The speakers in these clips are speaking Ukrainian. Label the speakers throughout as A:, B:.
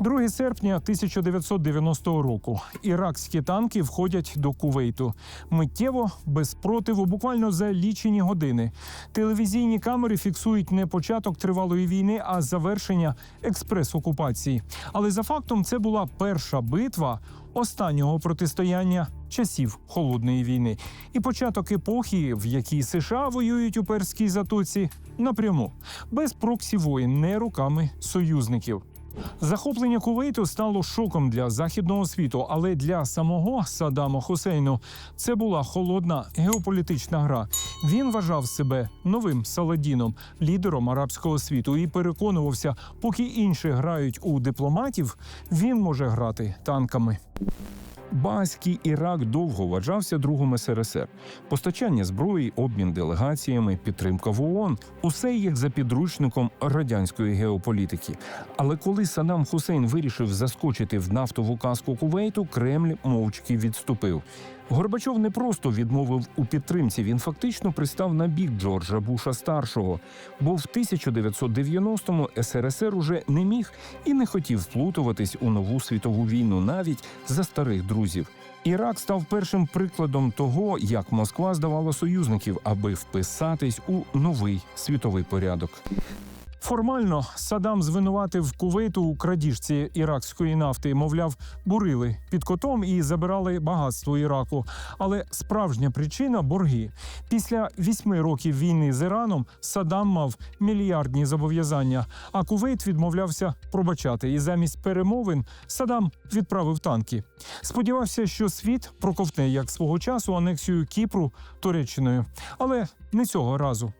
A: 2 серпня 1990 року. Іракські танки входять до Кувейту. Миттєво, без спротиву, буквально за лічені години. Телевізійні камери фіксують не початок тривалої війни, а завершення експрес-окупації. Але за фактом це була перша битва останнього протистояння часів холодної війни і початок епохи, в якій США воюють у перській затоці напряму, без проксі воїн, не руками союзників. Захоплення Кувейту стало шоком для західного світу, але для самого Саддама Хусейну це була холодна геополітична гра. Він вважав себе новим Саладіном, лідером арабського світу, і переконувався, поки інші грають у дипломатів, він може грати танками. Баазький Ірак довго вважався другом СРСР. Постачання зброї, обмін делегаціями, підтримка в ООН – усе як за підручником радянської геополітики. Але коли Саддам Хусейн вирішив заскочити в нафтову казку Кувейту, Кремль мовчки відступив. Горбачов не просто відмовив у підтримці, він фактично пристав на бік Джорджа Буша старшого, бо в 1990-му СРСР уже не міг і не хотів вплутуватись у нову світову війну навіть за старих друзів. Ірак став першим прикладом того, як Москва здавала союзників, аби вписатись у новий світовий порядок. Формально Саддам звинуватив Кувейту у крадіжці іракської нафти, мовляв, бурили під котом і забирали багатство Іраку. Але справжня причина борги. Після вісьми років війни з Іраном Саддам мав мільярдні зобов'язання, а Кувейт відмовлявся пробачати. І замість перемовин Саддам відправив танки. Сподівався, що світ проковтне як свого часу анексію Кіпру Туреччиною, але не цього разу.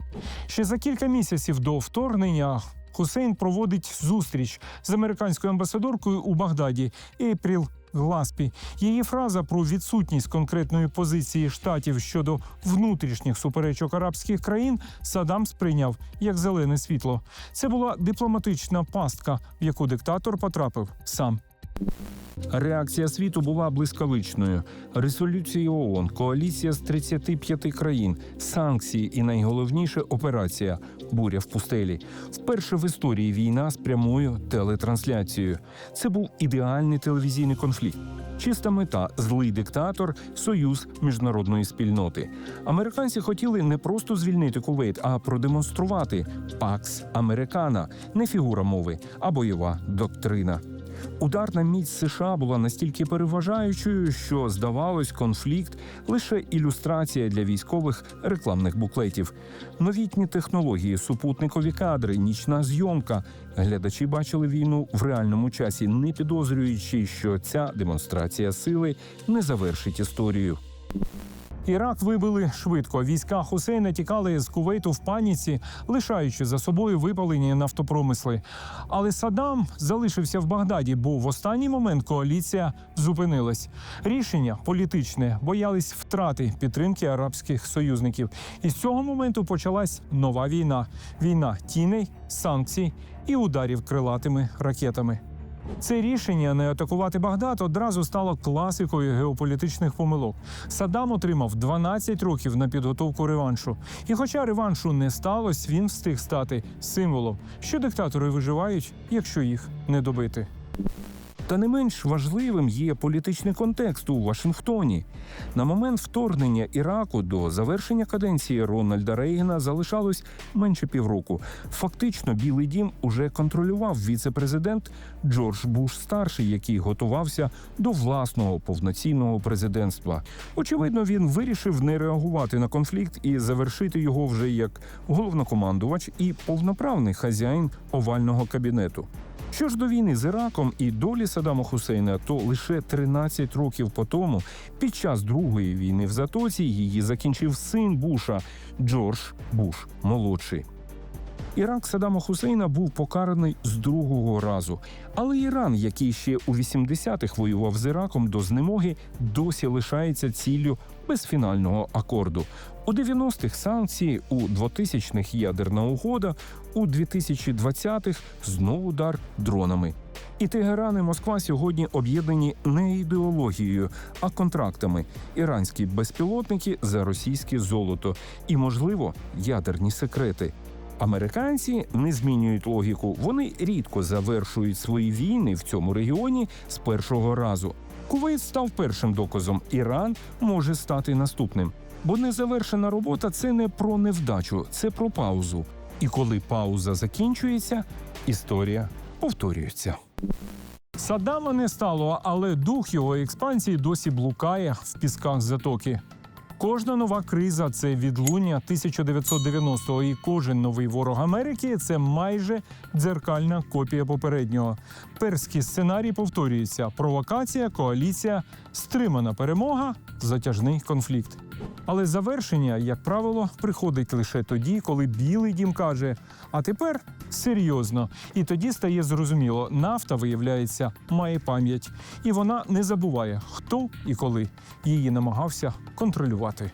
A: Ще за кілька місяців до вторгнення Хусейн проводить зустріч з американською амбасадоркою у Багдаді Ейпріл Гласпі. Її фраза про відсутність конкретної позиції штатів щодо внутрішніх суперечок арабських країн Саддам сприйняв як зелене світло. Це була дипломатична пастка, в яку диктатор потрапив сам. Реакція світу була блискавичною. Резолюції ООН, коаліція з 35 країн, санкції і найголовніше операція буря в пустелі. Вперше в історії війна з прямою телетрансляцією. Це був ідеальний телевізійний конфлікт. Чиста мета злий диктатор, союз міжнародної спільноти. Американці хотіли не просто звільнити Кувейт, а продемонструвати Пакс Американа, не фігура мови, а бойова доктрина. Ударна міць США була настільки переважаючою, що здавалось, конфлікт лише ілюстрація для військових рекламних буклетів. Новітні технології, супутникові кадри, нічна зйомка. Глядачі бачили війну в реальному часі, не підозрюючи, що ця демонстрація сили не завершить історію. Ірак вибили швидко. Війська Хусейна тікали з Кувейту в паніці, лишаючи за собою випалені нафтопромисли. Але Саддам залишився в Багдаді, бо в останній момент коаліція зупинилась. Рішення політичне боялись втрати підтримки арабських союзників. І з цього моменту почалась нова війна: війна тіней, санкцій і ударів крилатими ракетами. Це рішення не атакувати Багдад одразу стало класикою геополітичних помилок. Саддам отримав 12 років на підготовку реваншу. І хоча реваншу не сталося, він встиг стати символом, що диктатори виживають, якщо їх не добити. Та не менш важливим є політичний контекст у Вашингтоні. На момент вторгнення Іраку до завершення каденції Рональда Рейгана залишалось менше півроку. Фактично, Білий Дім уже контролював віце-президент Джордж Буш старший, який готувався до власного повноцінного президентства. Очевидно, він вирішив не реагувати на конфлікт і завершити його вже як головнокомандувач і повноправний хазяїн овального кабінету. Що ж до війни з Іраком і долі Саддама Хусейна, то лише 13 років по тому, під час другої війни в Затоці, її закінчив син Буша Джордж Буш молодший. Ірак Саддама Хусейна був покараний з другого разу, але Іран, який ще у 80-х воював з Іраком до знемоги, досі лишається ціллю без фінального акорду. У 90-х санкції, у 2000-х ядерна угода, у 2020-х знову удар дронами. І Тегеран і Москва сьогодні об'єднані не ідеологією, а контрактами: іранські безпілотники за російське золото і, можливо, ядерні секрети.
B: Американці не змінюють логіку. Вони рідко завершують свої війни в цьому регіоні з першого разу. Кувейт став першим доказом. Іран може стати наступним. Бо незавершена робота це не про невдачу, це про паузу. І коли пауза закінчується, історія повторюється.
A: Саддама не стало, але дух його експансії досі блукає в пісках затоки. Кожна нова криза це відлуння 1990-го, і кожен новий ворог Америки це майже дзеркальна копія попереднього. Перський сценарій повторюється: провокація, коаліція, стримана перемога, затяжний конфлікт. Але завершення, як правило, приходить лише тоді, коли Білий дім каже: а тепер серйозно. І тоді стає зрозуміло, нафта, виявляється, має пам'ять, і вона не забуває, хто і коли її намагався контролювати.